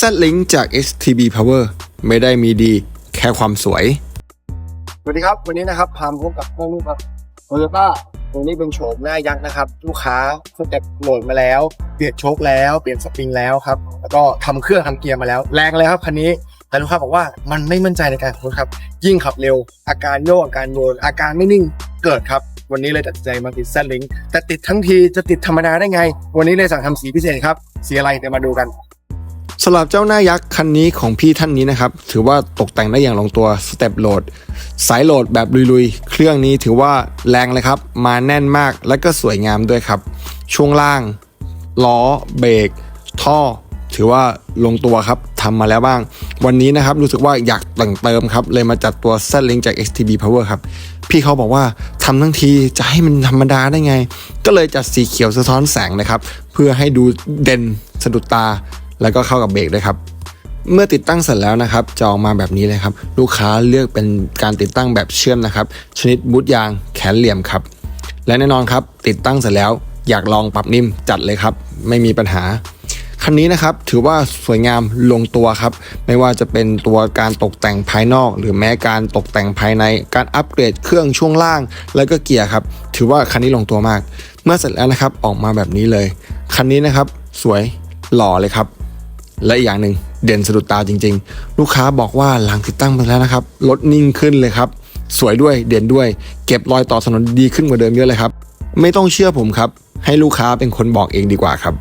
Z-Link จาก STB Power ไม่ได้มีดีแค่ความสวย สวัสดีครับ วันนี้นะครับพามพบกับเครื่องรูปแบบโตโยต้าตัวนี้เป็นโฉมหน้ายักษ์นะครับ ลูกค้าสเต็ปโหลดมาแล้ว เปลี่ยนโชคแล้ว เปลี่ยนสปริงแล้วครับ แล้วก็ทำเครื่องทำเกียร์มาแล้ว แรงเลยครับคันนี้ แต่ลูกค้าบอกว่ามันไม่มั่นใจในการขับรถครับ ยิ่งขับเร็ว อาการโยกอาการโยนอาการไม่นิ่งเกิดครับ วันนี้เลยตัดใจมาติดแซดลิงแต่ติดทั้งทีจะติดธรรมดาได้ไง วันนี้เลยสั่งทำสีพิเศษครับ สีอะไรเดี๋ยวมาดูกัน สำหรับเจ้าหน้ายักษ์คันนี้ของพี่ท่านนี้นะครับ ถือว่าตกแต่งได้อย่างลงตัวสเต็ปโหลด สายโหลดแบบลุยๆ เครื่องนี้ถือว่าแรงเลยครับ มาแน่นมากและก็สวยงามด้วยครับ ช่วงล่าง ล้อ เบรกท่อ ถือว่าลงตัวครับทำมาแล้วบ้าง วันนี้นะครับรู้สึกว่าอยากแต่งเติมครับ เลยมาจัดตัว z l i n k จาก XTB Power ครับ พี่เขาบอกว่าทำทั้งทีจะให้มันธรรมดาได้ไง ก็เลยจัดสีเขียวสะท้อนแสงนะครับ เพื่อให้ดูเด่นสะดุดตา แล้วก็เข้ากับเบรกด้วยครับ เมื่อติดตั้งเสร็จแล้วนะครับจะออกมาแบบนี้เลยครับ ลูกค้าเลือกเป็นการติดตั้งแบบเชื่อมนะครับ ชนิดบูทยางแขนเหลี่ยมครับ และแน่นอนครับ ติดตั้งเสร็จแล้วอยากลองปรับนิ่มจัดเลยครับ ไม่มีปัญหาคันนี้นะครับถือว่าสวยงามลงตัวครับ ไม่ว่าจะเป็นตัวการตกแต่งภายนอก หรือแม้การตกแต่งภายในการอัปเกรดเครื่องช่วงล่าง แล้วก็เกียร์ครับ ถือว่าคันนี้ลงตัวมาก เมื่อเสร็จแล้วนะครับออกมาแบบนี้เลย คันนี้นะครับสวยหล่อเลยครับ และอีกอย่างหนึ่งเด่นสะดุดตาจริง ๆ ลูกค้าบอกว่าหลังติดตั้งไปแล้วนะครับรถนิ่งขึ้นเลยครับ สวยด้วยเด่นด้วย เก็บรอยต่อถนนดีขึ้นกว่าเดิมเยอะเลยครับ ไม่ต้องเชื่อผมครับ ให้ลูกค้าเป็นคนบอกเองดีกว่าครับ